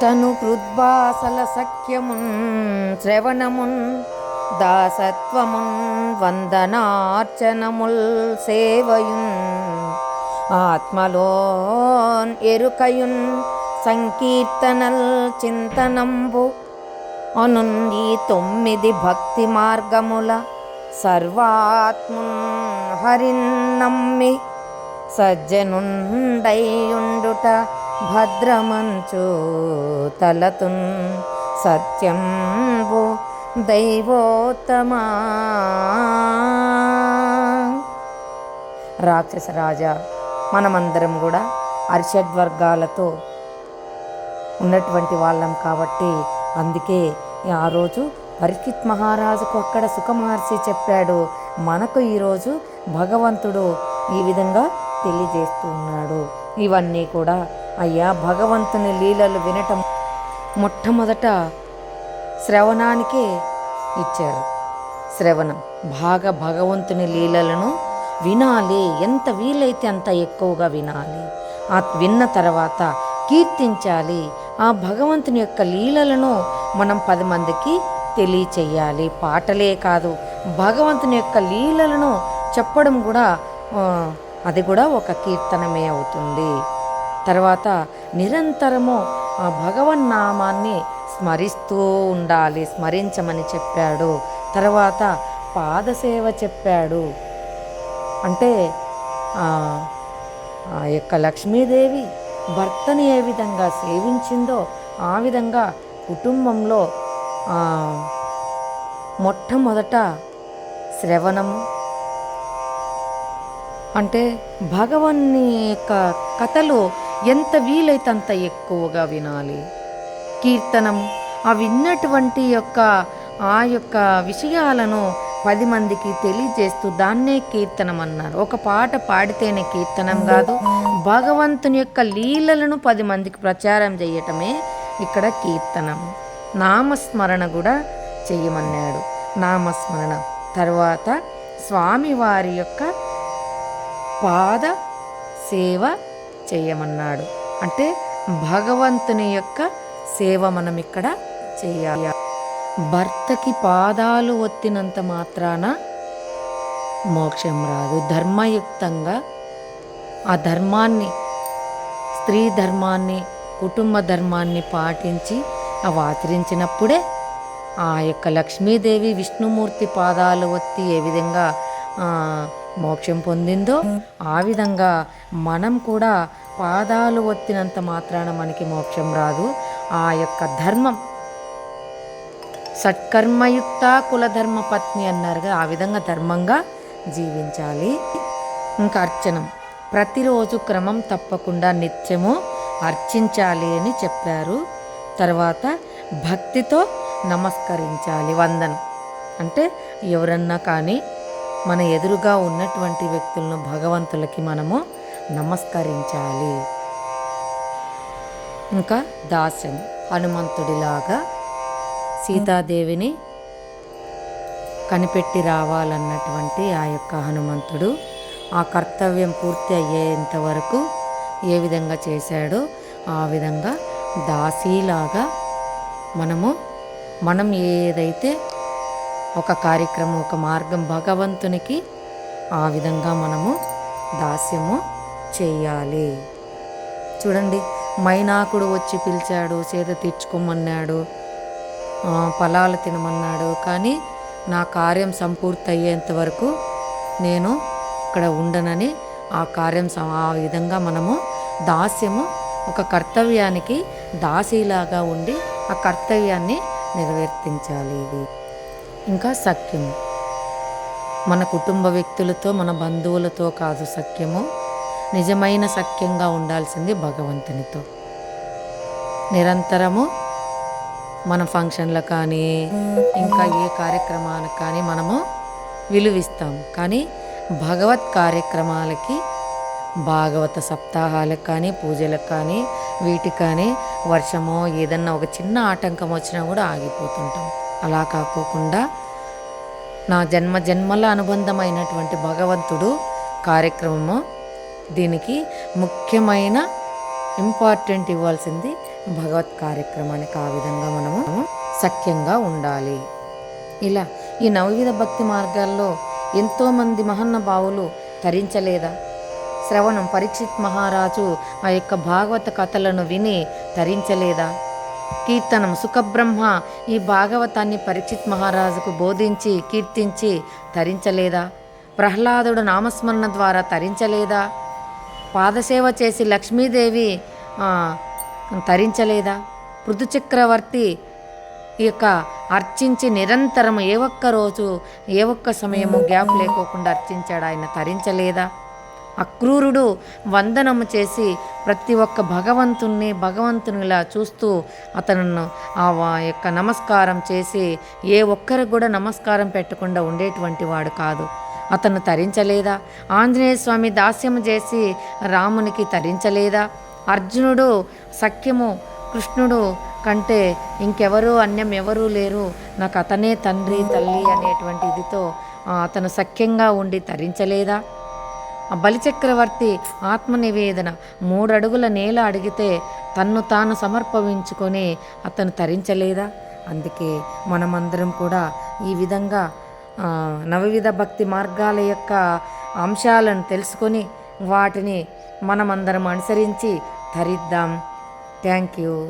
తను కృద్భాసల సఖ్యమున్ శ్రవణమున్ దాసత్వమున్ వందనార్చనముల్ సేవయున్. ఆత్మలోన్ ఎరుకయున్ సంకీర్తనల్ చింతనంబు అనున్ ఈ తొమ్మిది భక్తి మార్గముల సర్వాత్మున్ హరిన్నమ్మి నమ్మి సజ్జనుండైయుండుట భద్రమంచు తలతున్ సత్యంబు దైవోత్తమా. రాక్షస రాజా మనమందరం కూడా అరిషడ్వర్గాలతో ఉన్నటువంటి వాళ్ళం కాబట్టి అందుకే ఆ రోజు పరీక్షిత్ మహారాజుకు అక్కడ సుఖమహర్షి చెప్పాడు. మనకు ఈరోజు భగవంతుడు ఈ విధంగా తెలియజేస్తున్నాడు ఇవన్నీ కూడా అయ్యా భగవంతుని లీలలు వినటం మొట్టమొదట శ్రవణానికే ఇచ్చారు శ్రవణం బాగా భగవంతుని లీలలను వినాలి. ఎంత వీలైతే అంత ఎక్కువగా వినాలి. ఆ విన్న తర్వాత కీర్తించాలి. ఆ భగవంతుని యొక్క లీలలను మనం పది మందికి తెలియచేయాలి. పాటలే కాదు భగవంతుని యొక్క లీలలను చెప్పడం కూడా అది కూడా ఒక కీర్తనమే అవుతుంది. తర్వాత నిరంతరము ఆ భగవన్నామాన్ని స్మరిస్తూ ఉండాలి స్మరించమని చెప్పాడు. తర్వాత పాదసేవ చెప్పాడు. అంటే ఆ యొక్క లక్ష్మీదేవి భర్తని ఏ విధంగా సేవించిందో ఆ విధంగా కుటుంబంలో మొట్టమొదట శ్రవణము. అంటే భగవాన్ని యొక్క కథలు ఎంత వీలైతే అంత ఎక్కువగా వినాలి. కీర్తనం ఆ విన్నటువంటి యొక్క ఆ యొక్క విషయాలను పది మందికి తెలియజేస్తూ దాన్నే కీర్తనం అన్నారు. ఒక పాట పాడితేనే కీర్తనం కాదు. భగవంతుని యొక్క లీలలను పది మందికి ప్రచారం చేయటమే ఇక్కడ కీర్తనం. నామస్మరణ కూడా చేయమన్నాడు నామస్మరణ తర్వాత స్వామివారి యొక్క పాద సేవ చేయమన్నాడు. అంటే భగవంతుని యొక్క సేవ మనం ఇక్కడ చేయాలి. భర్తకి పాదాలు ఒత్తినంత మాత్రాన మోక్షం రాదు. ధర్మయుక్తంగా ఆ ధర్మాన్ని స్త్రీ ధర్మాన్ని కుటుంబ ధర్మాన్ని పాటించి అవి ఆచరించినప్పుడే ఆ యొక్క లక్ష్మీదేవి విష్ణుమూర్తి పాదాలు ఒత్తి ఏ విధంగా మోక్షం పొందిందో ఆ విధంగా మనం కూడా పాదాలు ఒత్తినంత మాత్రాన మనకి మోక్షం రాదు. ఆ యొక్క ధర్మం సత్కర్మయుక్త కులధర్మ పత్ని అన్నారుగా ఆ విధంగా ధర్మంగా జీవించాలి. ఇంకా అర్చనం ప్రతిరోజు క్రమం తప్పకుండా నిత్యము అర్చించాలి అని చెప్పారు. తర్వాత భక్తితో నమస్కరించాలి వందనం. అంటే ఎవరన్నా కానీ మన ఎదురుగా ఉన్నటువంటి వ్యక్తులను భగవంతులకి మనము నమస్కరించాలి. ఇంకా దాస్యం హనుమంతుడిలాగా సీతాదేవిని కనిపెట్టి రావాలన్నటువంటి ఆ యొక్క హనుమంతుడు ఆ కర్తవ్యం పూర్తి అయ్యేంత వరకు ఏ విధంగా చేశాడో ఆ విధంగా దాసీలాగా మనము మనం ఏదైతే ఒక కార్యక్రమం ఒక మార్గం భగవంతునికి ఆ విధంగా మనము దాస్యము చేయాలి. చూడండి మైనాకుడు వచ్చి పిలిచాడు సేద తీర్చుకోమన్నాడు ఫలాలు తినమన్నాడు కానీ నా కార్యం సంపూర్తి అయ్యేంత వరకు నేను ఇక్కడ ఉండనని ఆ కార్యం ఆ విధంగా మనము దాస్యము ఒక కర్తవ్యానికి దాసీలాగా ఉండి ఆ కర్తవ్యాన్ని నెరవేర్తించాలి. ఇది ఇంకా సఖ్యము. మన కుటుంబ వ్యక్తులతో మన బంధువులతో కాదు సఖ్యము. నిజమైన సఖ్యంగా ఉండాల్సింది భగవంతునితో. నిరంతరము మన ఫంక్షన్లకు కానీ ఇంకా ఏ కార్యక్రమాలకు కానీ మనము విలువిస్తాం. కానీ భగవత్ కార్యక్రమాలకి భాగవత సప్తాహాలకు కానీ పూజలకు కానీ వీటికి కానీ వర్షమో ఏదన్నా ఒక చిన్న ఆటంకం వచ్చినా కూడా ఆగిపోతుంటాం. అలా కాకోకుండా నా జన్మ జన్మల అనుబంధమైనటువంటి భగవంతుడు కార్యక్రమము దీనికి ముఖ్యమైన ఇంపార్టెంట్ ఇవ్వాల్సింది భగవత్ కార్యక్రమానికి ఆ విధంగా మనము సఖ్యంగా ఉండాలి. ఇలా ఈ నవవిధ భక్తి మార్గాల్లో ఎంతోమంది మహన్నభావులు తరించలేదా? శ్రవణం పరీక్షిత్ మహారాజు ఆ యొక్క భాగవత కథలను విని తరించలేదా? కీర్తనం సుఖబ్రహ్మ ఈ భాగవతాన్ని పరీక్షిత్ మహారాజుకు బోధించి కీర్తించి తరించలేదా? ప్రహ్లాదుడు నామస్మరణ ద్వారా తరించలేదా? పాదసేవ చేసి లక్ష్మీదేవి తరించలేదా? పృథు చక్రవర్తి ఈ యొక్క అర్చించి నిరంతరం ఏ ఒక్క రోజు ఏ ఒక్క సమయము గ్యాప్ లేకోకుండా అర్చించాడు. ఆయన తరించలేదా? అక్రూరుడు వందనము చేసి ప్రతి ఒక్క భగవంతుణ్ణి భగవంతునిలా చూస్తూ అతను ఆ యొక్క నమస్కారం చేసి ఏ ఒక్కరికి కూడా నమస్కారం పెట్టకుండా ఉండేటువంటి వాడు కాదు. అతను తరించలేదా? ఆంజనేయ స్వామి దాస్యము చేసి రామునికి తరించలేదా? అర్జునుడు సఖ్యము కృష్ణుడు కంటే ఇంకెవరూ అన్యం ఎవరూ లేరు. నాకు అతనే తండ్రి తల్లి అనేటువంటి ఇదితో అతను సఖ్యంగా ఉండి తరించలేదా? బలిచక్రవర్తి ఆత్మనివేదన మూడడుగుల నేల అడిగితే తన్ను తాను సమర్పించుకొని అతను తరించలేదా? అందుకే మనమందరం కూడా ఈ విధంగా నవవిధ భక్తి మార్గాల యొక్క అంశాలను తెలుసుకొని వాటిని మనమందరం అనుసరించి తరిద్దాం. Thank you.